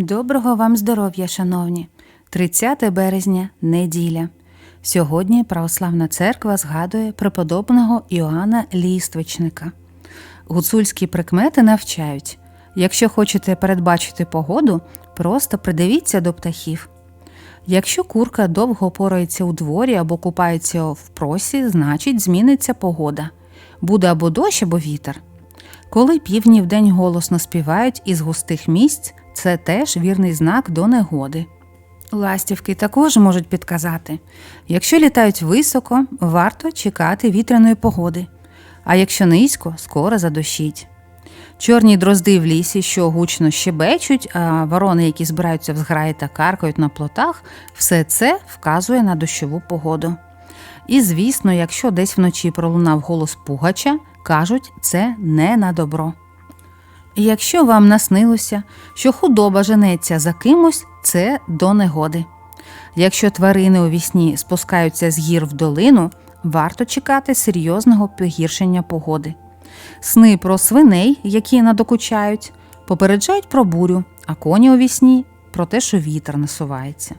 Доброго вам здоров'я, шановні! 30 березня, неділя. Сьогодні Православна церква згадує преподобного Іоанна Ліствичника. Гуцульські прикмети навчають якщо хочете передбачити погоду, просто придивіться до птахів. Якщо курка довго порається у дворі або купається в просі, значить зміниться погода. Буде або дощ, або вітер. Коли півні вдень голосно співають із густих місць, це теж вірний знак до негоди. Ластівки також можуть підказати якщо літають високо, варто чекати вітряної погоди, а якщо низько, скоро задощить. Чорні дрозди в лісі, що гучно щебечуть, а ворони, які збираються в зграї та каркають на плотах, все це вказує на дощову погоду. І, звісно, якщо десь вночі пролунав голос пугача, кажуть, це не на добро. Якщо вам наснилося, що худоба женеться за кимось, це до негоди. Якщо тварини у вісні спускаються з гір в долину, варто чекати серйозного погіршення погоди. Сни про свиней, які надокучають, попереджають про бурю, а коні у вісні про те, що вітер насувається.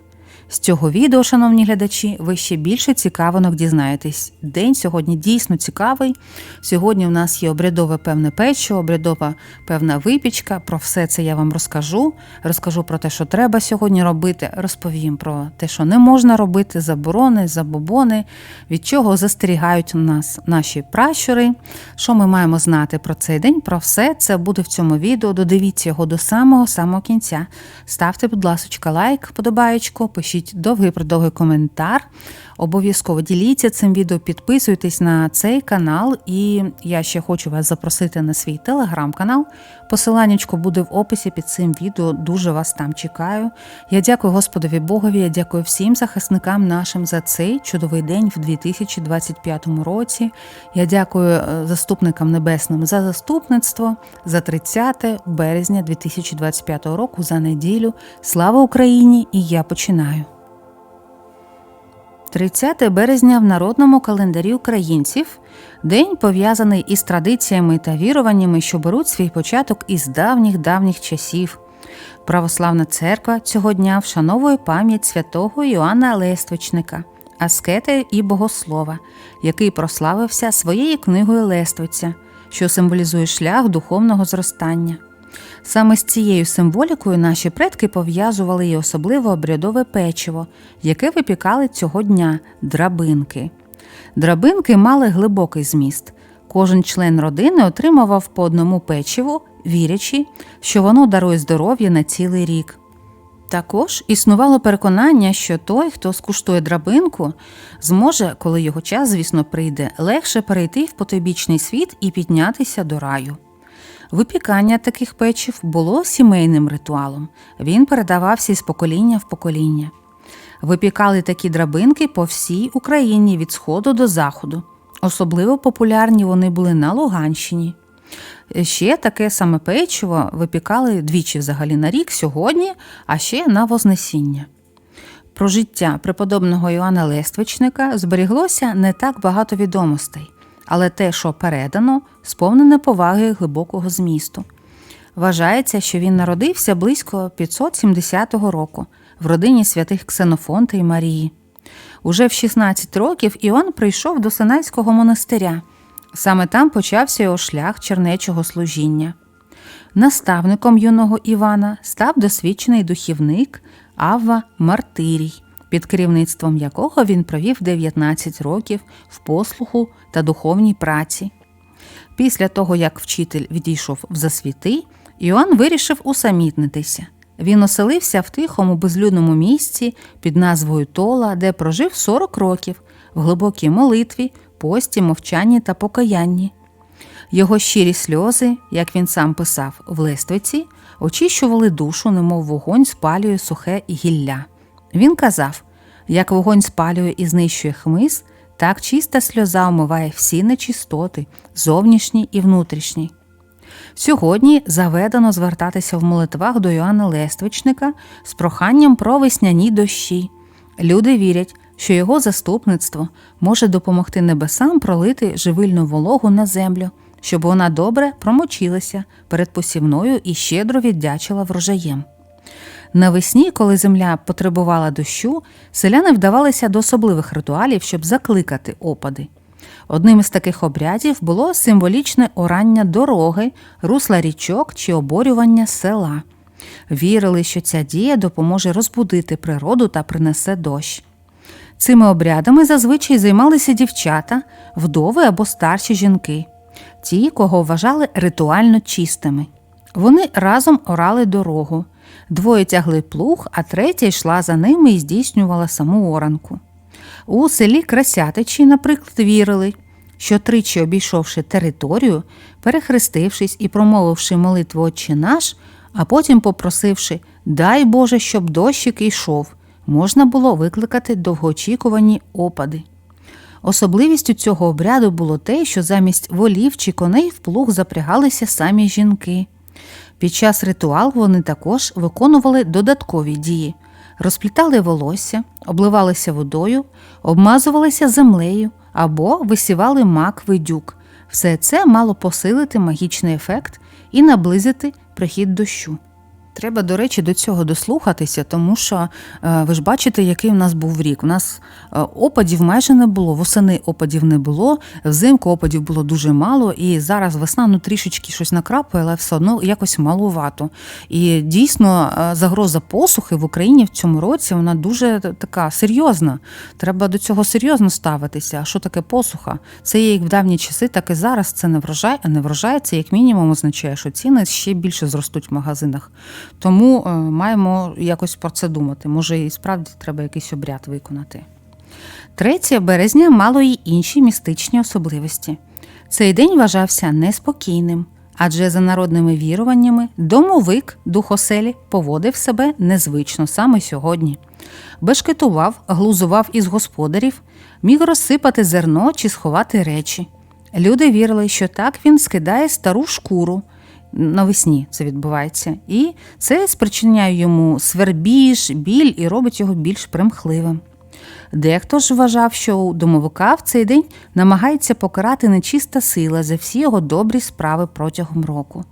З цього відео, шановні глядачі, ви ще більше цікавинок дізнаєтесь. День сьогодні дійсно цікавий. Сьогодні в нас є обрядове певне печиво, обрядова певна випічка. Про все це я вам розкажу. Розкажу про те, що треба сьогодні робити. Розповім про те, що не можна робити, заборони, забобони, від чого застерігають нас наші пращури. Що ми маємо знати про цей день? Про все це буде в цьому відео. Додивіться його до самого самого кінця. Ставте, будь ласка, лайк, подобаєчку, пишіть довгий продовгий коментар. Обов'язково діліться цим відео, підписуйтесь на цей канал, і я ще хочу вас запросити на свій телеграм-канал. Посиланнячко буде в описі під цим відео. Дуже вас там чекаю. Я дякую Господові Богові, я дякую всім захисникам нашим за цей чудовий день в 2025 році. Я дякую е, заступникам небесним за заступництво за 30 березня 2025 року за неділю. Слава Україні! І я починаю. 30 березня в народному календарі українців день пов'язаний із традиціями та віруваннями, що беруть свій початок із давніх давніх часів. Православна церква цього дня вшановує пам'ять святого Іоанна Лествичника, аскета і богослова, який прославився своєю книгою Лествиця, що символізує шлях духовного зростання. Саме з цією символікою наші предки пов'язували і особливо обрядове печиво, яке випікали цього дня драбинки. Драбинки мали глибокий зміст. Кожен член родини отримував по одному печиву, вірячи, що воно дарує здоров'я на цілий рік. Також існувало переконання, що той, хто скуштує драбинку, зможе, коли його час, звісно, прийде, легше перейти в потойбічний світ і піднятися до раю. Випікання таких печів було сімейним ритуалом, він передавався із покоління в покоління. Випікали такі драбинки по всій Україні від сходу до заходу. Особливо популярні вони були на Луганщині. Ще таке саме печиво випікали двічі взагалі на рік сьогодні, а ще на Вознесіння. Про життя преподобного Іоанна Лествичника зберіглося не так багато відомостей але те, що передано, сповнене поваги глибокого змісту. Вважається, що він народився близько 570 року в родині святих Ксенофонта і Марії. Уже в 16 років Іоанн прийшов до Синайського монастиря. Саме там почався його шлях чернечого служіння. Наставником юного Івана став досвідчений духівник Авва Мартирій під керівництвом якого він провів 19 років в послуху та духовній праці. Після того, як вчитель відійшов в засвіти, Іоанн вирішив усамітнитися. Він оселився в тихому безлюдному місці під назвою Тола, де прожив 40 років в глибокій молитві, пості, мовчанні та покаянні. Його щирі сльози, як він сам писав в листвиці, очищували душу, немов вогонь спалює сухе гілля. Він казав: як вогонь спалює і знищує хмиз, так чиста сльоза омиває всі нечистоти, зовнішні і внутрішні. Сьогодні заведено звертатися в молитвах до Йоанна Лествичника з проханням про весняні дощі. Люди вірять, що його заступництво може допомогти небесам пролити живильну вологу на землю, щоб вона добре промочилася перед посівною і щедро віддячила врожаєм. Навесні, коли земля потребувала дощу, селяни вдавалися до особливих ритуалів, щоб закликати опади. Одним із таких обрядів було символічне орання дороги, русла річок чи оборювання села. Вірили, що ця дія допоможе розбудити природу та принесе дощ. Цими обрядами зазвичай займалися дівчата, вдови або старші жінки, ті, кого вважали ритуально чистими. Вони разом орали дорогу. Двоє тягли плуг, а третя йшла за ними і здійснювала саму оранку. У селі Красятичі, наприклад, вірили, що тричі обійшовши територію, перехрестившись і промовивши молитву «Отче наш, а потім попросивши Дай Боже, щоб дощик йшов, можна було викликати довгоочікувані опади. Особливістю цього обряду було те, що замість волів чи коней в плуг запрягалися самі жінки. Під час ритуалу вони також виконували додаткові дії, розплітали волосся, обливалися водою, обмазувалися землею або висівали мак видюк. Все це мало посилити магічний ефект і наблизити прихід дощу. Треба, до речі, до цього дослухатися, тому що е, ви ж бачите, який в нас був рік. У нас е, опадів майже не було, восени опадів не було, взимку опадів було дуже мало, і зараз весна ну трішечки щось накрапує, але все одно якось малувато. І дійсно е, загроза посухи в Україні в цьому році вона дуже така серйозна. Треба до цього серйозно ставитися. А що таке посуха? Це є як в давні часи, так і зараз. Це не врожай, а не врожай. Це як мінімум означає, що ціни ще більше зростуть в магазинах. Тому е, маємо якось про це думати. Може, і справді треба якийсь обряд виконати. 3 березня мало й інші містичні особливості. Цей день вважався неспокійним, адже за народними віруваннями домовик духоселі поводив себе незвично саме сьогодні. Бешкетував, глузував із господарів, міг розсипати зерно чи сховати речі. Люди вірили, що так він скидає стару шкуру навесні це відбувається, і це спричиняє йому свербіж, біль і робить його більш примхливим. Дехто ж вважав, що у домовика в цей день намагається покарати нечиста сила за всі його добрі справи протягом року.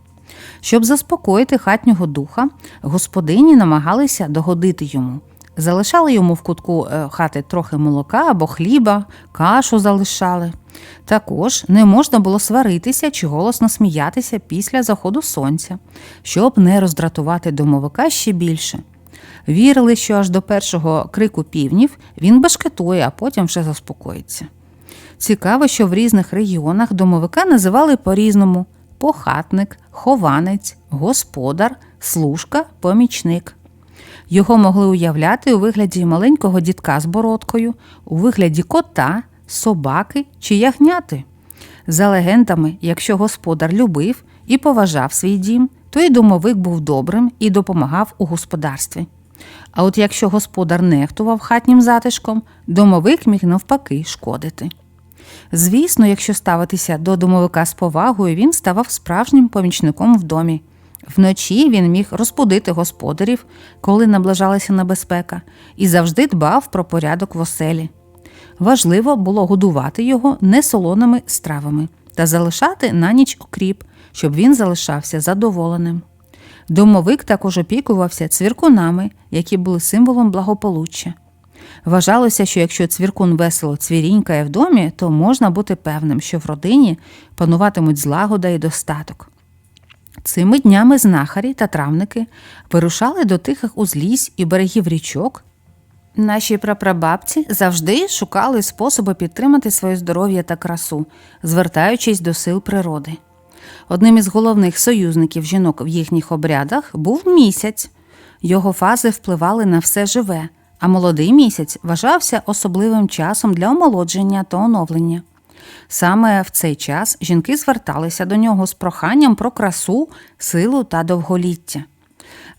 Щоб заспокоїти хатнього духа, господині намагалися догодити йому. Залишали йому в кутку е, хати трохи молока або хліба, кашу залишали. Також не можна було сваритися чи голосно сміятися після заходу сонця, щоб не роздратувати домовика ще більше. Вірили, що аж до першого крику півнів він башкетує, а потім вже заспокоїться. Цікаво, що в різних регіонах домовика називали по-різному похатник, хованець, господар, служка, помічник. Його могли уявляти у вигляді маленького дітка з бородкою, у вигляді кота, собаки чи ягняти. За легендами, якщо господар любив і поважав свій дім, то й домовик був добрим і допомагав у господарстві. А от якщо господар нехтував хатнім затишком, домовик міг навпаки шкодити. Звісно, якщо ставитися до домовика з повагою, він ставав справжнім помічником в домі. Вночі він міг розбудити господарів, коли наближалася небезпека, і завжди дбав про порядок в оселі. Важливо було годувати його несолоними стравами та залишати на ніч окріп, щоб він залишався задоволеним. Домовик також опікувався цвіркунами, які були символом благополуччя. Вважалося, що якщо цвіркун весело цвірінькає в домі, то можна бути певним, що в родині пануватимуть злагода і достаток. Цими днями знахарі та травники вирушали до тихих узлізь і берегів річок. Наші прапрабабці завжди шукали способи підтримати своє здоров'я та красу, звертаючись до сил природи. Одним із головних союзників жінок в їхніх обрядах був місяць. Його фази впливали на все живе, а молодий місяць вважався особливим часом для омолодження та оновлення. Саме в цей час жінки зверталися до нього з проханням про красу, силу та довголіття.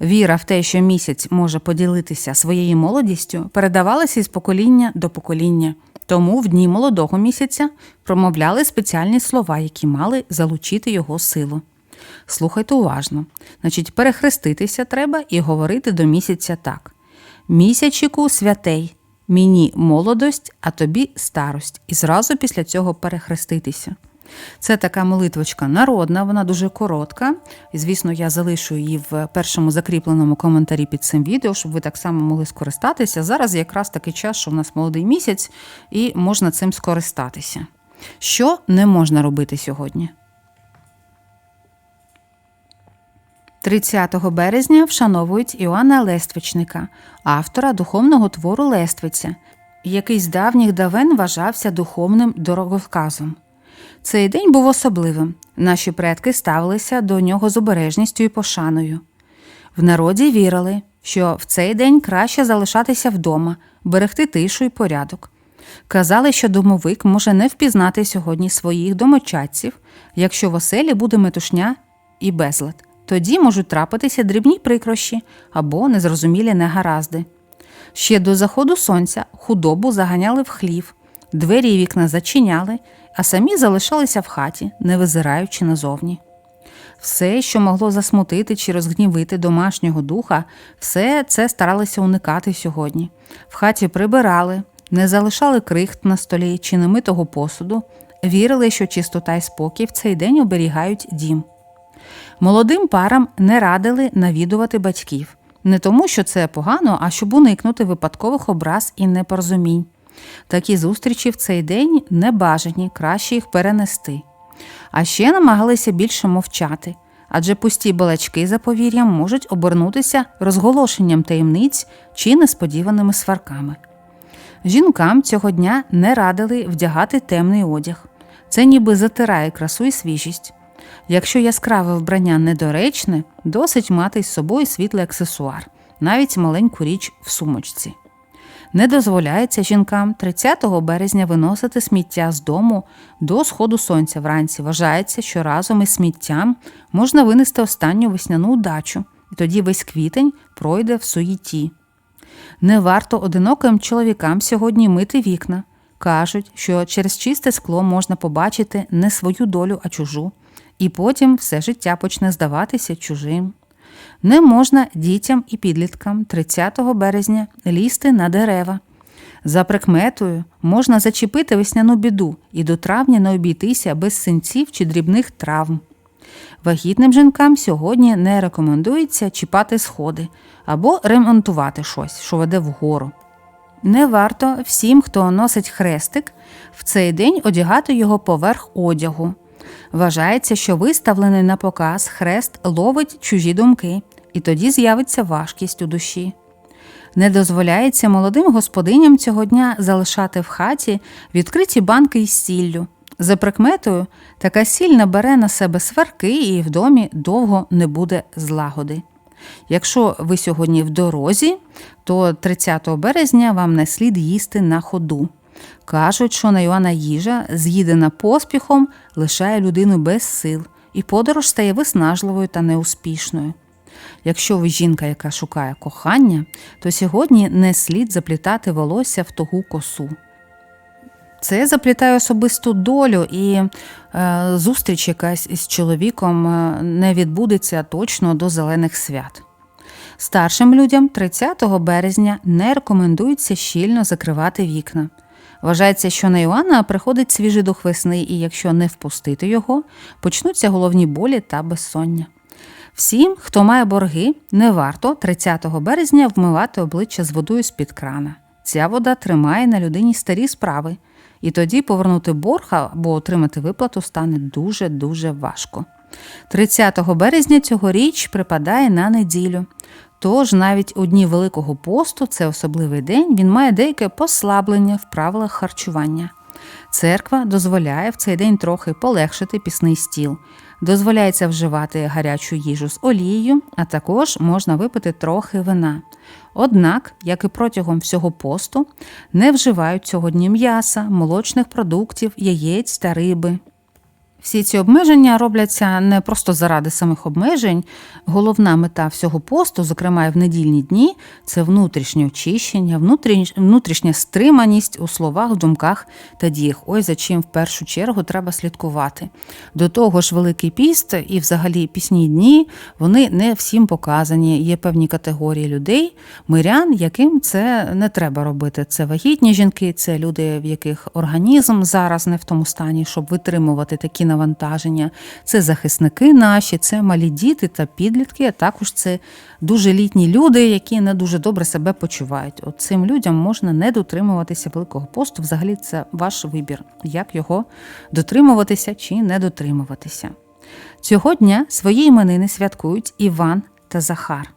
Віра в те, що місяць може поділитися своєю молодістю, передавалася із покоління до покоління. Тому в дні молодого місяця промовляли спеціальні слова, які мали залучити його силу. Слухайте уважно, значить, перехреститися треба і говорити до місяця так: місячику святей, мені молодость, а тобі старость, і зразу після цього перехреститися. Це така молитвочка народна, вона дуже коротка. І, звісно, я залишу її в першому закріпленому коментарі під цим відео, щоб ви так само могли скористатися. Зараз якраз такий час, що в нас молодий місяць, і можна цим скористатися. Що не можна робити сьогодні? 30 березня вшановують Іоанна Лествичника, автора духовного твору Лествиця, який з давніх давен вважався духовним дороговказом. Цей день був особливим. Наші предки ставилися до нього з обережністю і пошаною. В народі вірили, що в цей день краще залишатися вдома, берегти тишу і порядок. Казали, що домовик може не впізнати сьогодні своїх домочадців, якщо в оселі буде метушня і безлад. Тоді можуть трапитися дрібні прикрощі або незрозумілі негаразди. Ще до заходу сонця худобу заганяли в хлів, двері і вікна зачиняли, а самі залишалися в хаті, не визираючи назовні. Все, що могло засмутити чи розгнівити домашнього духа, все це старалися уникати сьогодні. В хаті прибирали, не залишали крихт на столі чи немитого посуду, вірили, що чистота й спокій в цей день оберігають дім. Молодим парам не радили навідувати батьків, не тому, що це погано, а щоб уникнути випадкових образ і непорозумінь. Такі зустрічі в цей день небажані, краще їх перенести. А ще намагалися більше мовчати, адже пусті балачки за повір'ям можуть обернутися розголошенням таємниць чи несподіваними сварками. Жінкам цього дня не радили вдягати темний одяг. Це ніби затирає красу і свіжість. Якщо яскраве вбрання недоречне, досить мати з собою світлий аксесуар, навіть маленьку річ в сумочці. Не дозволяється жінкам 30 березня виносити сміття з дому до сходу сонця вранці. Вважається, що разом із сміттям можна винести останню весняну удачу, і тоді весь квітень пройде в суєті. Не варто одиноким чоловікам сьогодні мити вікна. Кажуть, що через чисте скло можна побачити не свою долю, а чужу, і потім все життя почне здаватися чужим. Не можна дітям і підліткам 30 березня лізти на дерева. За прикметою можна зачепити весняну біду і до травня не обійтися без синців чи дрібних травм. Вагітним жінкам сьогодні не рекомендується чіпати сходи або ремонтувати щось, що веде вгору. Не варто всім, хто носить хрестик, в цей день одягати його поверх одягу. Вважається, що виставлений на показ хрест ловить чужі думки, і тоді з'явиться важкість у душі. Не дозволяється молодим господиням цього дня залишати в хаті відкриті банки із сіллю. За прикметою, така сіль набере на себе сварки і в домі довго не буде злагоди. Якщо ви сьогодні в дорозі, то 30 березня вам не слід їсти на ходу. Кажуть, що найвана їжа, з'їдена поспіхом, лишає людину без сил, і подорож стає виснажливою та неуспішною. Якщо ви жінка, яка шукає кохання, то сьогодні не слід заплітати волосся в тугу косу. Це заплітає особисту долю, і е, зустріч якась із чоловіком е, не відбудеться точно до зелених свят. Старшим людям 30 березня не рекомендується щільно закривати вікна. Вважається, що на Іоанна приходить свіжий дух весни, і якщо не впустити його, почнуться головні болі та безсоння. Всім, хто має борги, не варто 30 березня вмивати обличчя з водою з-під крана. Ця вода тримає на людині старі справи, і тоді повернути борг або отримати виплату стане дуже-дуже важко. 30 березня цьогоріч припадає на неділю. Тож навіть у дні Великого посту, це особливий день, він має деяке послаблення в правилах харчування. Церква дозволяє в цей день трохи полегшити пісний стіл, дозволяється вживати гарячу їжу з олією, а також можна випити трохи вина. Однак, як і протягом всього посту, не вживають сьогодні м'яса, молочних продуктів, яєць та риби. Всі ці обмеження робляться не просто заради самих обмежень. Головна мета всього посту, зокрема і в недільні дні, це внутрішнє очищення, внутрішня стриманість у словах, думках та діях. Ось за чим в першу чергу треба слідкувати. До того ж, Великий піст і взагалі пісні дні вони не всім показані. Є певні категорії людей, мирян, яким це не треба робити. Це вагітні жінки, це люди, в яких організм зараз не в тому стані, щоб витримувати такі навантаження. Це захисники наші, це малі діти та підлітки, а також це дуже літні люди, які не дуже добре себе почувають. От цим людям можна не дотримуватися Великого посту. Взагалі, це ваш вибір, як його дотримуватися чи не дотримуватися. Цього дня свої іменини святкують Іван та Захар.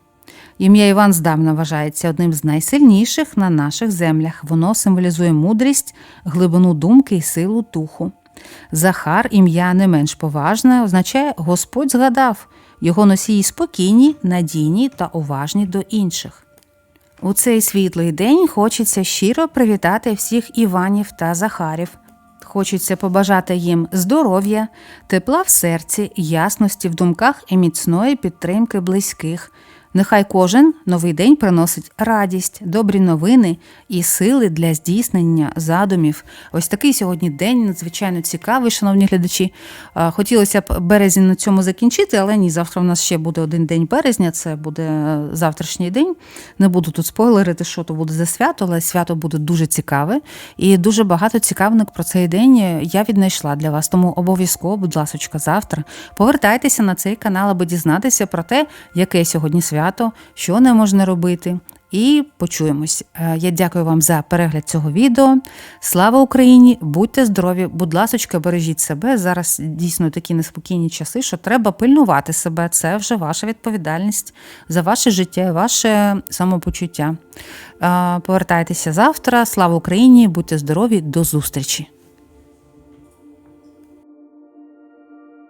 Ім'я Іван здавна вважається одним з найсильніших на наших землях. Воно символізує мудрість, глибину думки і силу духу. Захар, ім'я не менш поважне, означає Господь згадав його носії спокійні, надійні та уважні до інших. У цей світлий день хочеться щиро привітати всіх Іванів та Захарів. Хочеться побажати їм здоров'я, тепла в серці, ясності в думках і міцної підтримки близьких. Нехай кожен новий день приносить радість, добрі новини і сили для здійснення задумів. Ось такий сьогодні день надзвичайно цікавий, шановні глядачі. Хотілося б березень на цьому закінчити, але ні, завтра в нас ще буде один день березня, це буде е, завтрашній день. Не буду тут спойлерити, що то буде за свято, але свято буде дуже цікаве. І дуже багато цікавинок про цей день я віднайшла для вас. Тому обов'язково, будь ласочка, завтра повертайтеся на цей канал, аби дізнатися про те, яке сьогодні свято, що не можна робити. І почуємось. Е, Я дякую вам за перегляд цього відео. Слава Україні! Будьте здорові! Будь ласочка, бережіть себе. Зараз дійсно такі неспокійні часи, що треба пильнувати себе. Це вже ваша відповідальність за ваше життя, ваше самопочуття. Е, Повертайтеся завтра. Слава Україні! Будьте здорові! До зустрічі!